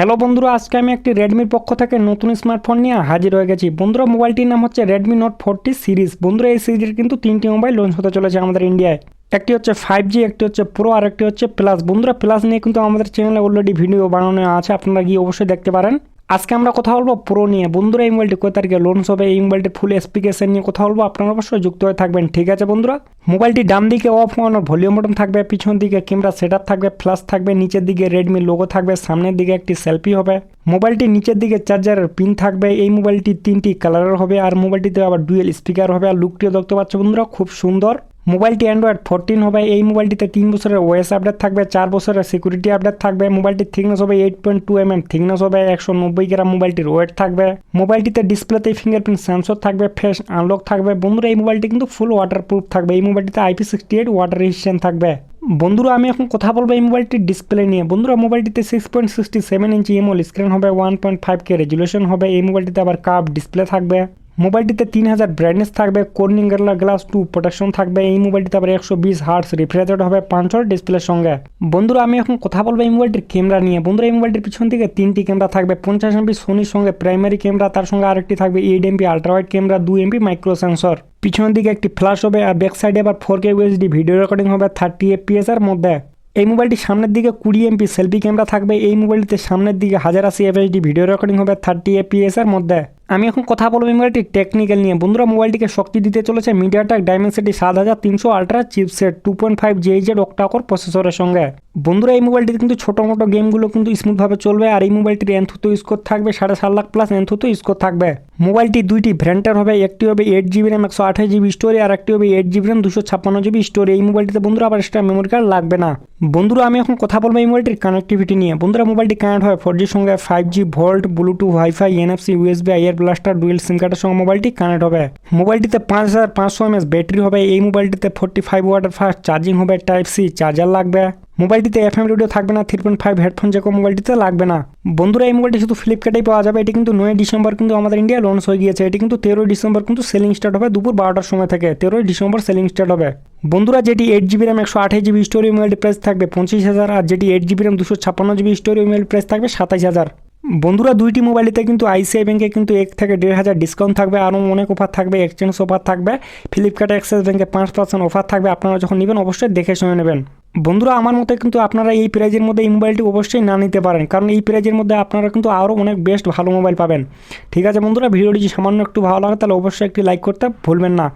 Hello বন্ধুরা, আজকে আমি একটি রেডমির পক্ষ থেকে নতুন স্মার্টফোন নিয়ে হাজির হয়ে গেছি। বন্ধুরা, মোবাইলটির নাম হচ্ছে রেডমি নোট ফোরটি সিরিজ বন্ধুরা, এই সিরিজের কিন্তু তিনটি মোবাইল লঞ্চ হতে চলেছে আমাদের ইন্ডিয়ায় একটি হচ্ছে ফাইভ জি একটি হচ্ছে প্রো আর একটি হচ্ছে প্লাস বন্ধুরা প্লাস নিয়ে কিন্তু আমাদের চ্যানেলে অলরেডি ভিডিও বানানো আছে, আপনারা গিয়ে অবশ্যই দেখতে পারেন। আজকে আমরা কথা বলব প্রো নিয়ে। বন্ধুরা, এই মোবাইলটি কয় তারিখে লঞ্চ হবে, এই মোবাইলটি ফুল স্পিকেশন নিয়ে কথা বলব। আপনারা অবশ্যই যুক্ত হয়ে থাকবেন। ঠিক আছে বন্ধুরা? মোবাইলটি ডান দিকে অফ হওয়ানোর ভলিউম বটন থাকবে, পিছন দিকে ক্যামেরা সেট থাকবে ফ্ল্যাশ থাকবে, নিচের দিকে রেডমি লোগো থাকবে, সামনের দিকে একটি সেলফি হবে। মোবাইলটি নিচের দিকে চার্জারের পিন থাকবে, এই মোবাইলটি তিনটি কালারের হবে, আর মোবাইলটিতে আবার ডুয়েল স্পিকার হবে, আর লুকটিও দেখতে পাচ্ছ বন্ধুরা, খুব সুন্দর। মোবাইলটি অ্যান্ড্রয়েড ফোরটিন হবে, এই মোবাইলটিতে তিন বছরের ওয়েস আপডেট থাকবে, চার বছরের সিকিউরিটি আপডেট থাকবে, মোবাইলটির থিকনেস হবে eight point two m m thickness হবে একশো নব্বই গ্রাম, মোবাইলটির ওয়েট থাকবে। মোবাইলটিতে ডিসপ্লেতে ফিঙ্গারপ্রিন্ট সেন্সর থাকবে ফেস আনলক থাকবে। বন্ধুরা, এই মোবাইলটি কিন্তু ফুল ওয়াটার প্রুফ থাকবে, এই মোবাইলটিতে IP sixty eight water resistant থাকবে। বন্ধুরা, আমি এখন কথা বলব এই মোবাইলটির ডিসপ্লে নিয়ে। বন্ধুরা, মোবাইলটিতে six point sixty seven inch AMOLED screen হবে one point five K resolution হবে, এই মোবাইলটিতে আবার কাপ ডিসপ্লে থাকবে। মোবাইলটিতে তিন হাজার ব্রাইটনেস থাকবে কর্নিং গ্লাস টু প্রোটেকশন থাকবে, এই মোবাইলটিতে আবার একশো বিশ হার্টস রিফ্রিজারেট হবে পাঁচশোর ডিসপ্লের সঙ্গে। বন্ধুরা, আমি এখন কথা বলব এই মোবাইলটির ক্যামেরা নিয়ে। বন্ধুরা, এই মোবাইলটির পিছন থেকে তিনটি ক্যামেরা থাকবে, পঞ্চাশ এমপি সোনির সঙ্গে প্রাইমারি ক্যামেরা তার সঙ্গে আরেকটি থাকবে এইট এমপি আলট্রাওয়াইড ক্যামেরা দুই এমপি মাইক্রো সেন্সর পিছনের দিকে একটি ফ্ল্যাশ হবে, আর ব্যাক সাইডে আবার four K USD video recording হবে থার্টি এফপিএস এর মধ্যে। এই মোবাইলটি সামনের দিকে কুড়ি এমপি সেলফি ক্যামেরা থাকবে, এই মোবাইলটিতে সামনের দিকে হাজার আশি এফএসডি ভিডিও রেকর্ডিং হবে থার্টি এপিএস এর মধ্যে। আমি এখন কথা বলব মোবাইলটি টেকনিক্যাল নিয়ে। বন্ধুরা, মোবাইলটিকে শক্তি দিতে চলেছে মিডিয়াটেক ডাইমেনসিটি সাত হাজার তিনশো ultra chipset two point five জেইজেড অক্টাকর প্রসেসরের সঙ্গে। বন্ধুরা, এই মোবাইলটিতে কিন্তু ছোটো মোটো গেমগুলো কিন্তু স্মুথভাবে চলবে আর এই মোবাইলটির এনথুতো স্কোর থাকবে, সাড়ে সাত লাখ প্লাস এনথুতো স্কোর থাকবে। মোবাইলটি দুইটি ভ্যারেন্টার হবে, একটি হবে এইট জিবি র্যাম একশো আঠাশ জিবি স্টোরি আর একটি হবে এইট জিবি র্যাম দুশো ছাপ্পান্ন জিবি স্টোরি এই মোবাইলটিতে বন্ধুরা আবার এক্সট্রা মেমোরি কার্ড লাগবে না। বন্ধুরা, আমি এখন কথা বলব এই মোবাইলটির কানেক্টিভিটি নিয়ে। বন্ধুরা, মোবাইলটি কানেক্ট হয় ফোর জির সঙ্গে five G volte Bluetooth wifi NFC USB IR blaster dual SIM কার্ডের সঙ্গে মোবাইলটি কানেক্ট হবে। মোবাইলটিতে পাঁচ হাজার পাঁচশো এমএস ব্যাটারি হবে। এই মোবাইলটিতে forty five water fast charging হবে। টাইপ সি চার্জার লাগবে। মোবাইলটিতে এফ এম রেডিও থাকবে না। থ্রি পয়েন্ট ফাইভ হেডফোন যে কোনো মোবাইলটিতে লাগবে না। বন্ধুরা, এই মোবাইলটি শুধু ফ্লিপকার্টেই পাওয়া যাবে। এটি কিন্তু নয় ডিসেম্বর কিন্তু আমাদের ইন্ডিয়া লঞ্চ হয়ে গিয়েছে। এটি কিন্তু তেরোই ডিসেম্বর কিন্তু সেলিং স্টার্ট হবে দুপুর বারোটার সময় থেকে। তেরোই ডিসেম্বর সেলিং স্টার্ট হবে। বন্ধুরা, যেটি এইট জিবি র্যাম একশো আঠাশ জিবি স্টোরি মোবাইলটি প্রাইস থাকবে, পঁচিশ হাজার। আর যেটি এইট জিবি র্যাম দুশো ছাপ্পান্ন জিবি স্টোরি মোবাইল প্রাইস থাকবে, সাতাশ হাজার। বন্ধুরা, দুইটি মোবাইলেতে কিন্তু আইসিআই ব্যাংকে কিন্তু এক থেকে দেড় হাজার ডিসকাউন্ট থাকবে, আরও অনেক অফার থাকবে এক্সচেঞ্জ অফার থাকবে ফ্লিপকার্ট অ্যাক্সেস ব্যাংকে পাঁচ পার্সেন্ট অফার থাকবে, আপনারা যখন নেবেন অবশ্যই দেখে শুনে নেবেন। বন্ধুরা, আমার মতে কিন্তু আপনারা এই প্রাইজের মধ্যে এই মোবাইলটি অবশ্যই না নিতে পারেন, কারণ এই প্রাইজের মধ্যে আপনারা কিন্তু আরও অনেক বেস্ট ভালো মোবাইল পাবেন। ঠিক আছে বন্ধুরা, ভিডিওটি সামান্য একটু ভালো লাগে, তাহলে অবশ্যই একটি লাইক করতে ভুলবেন না।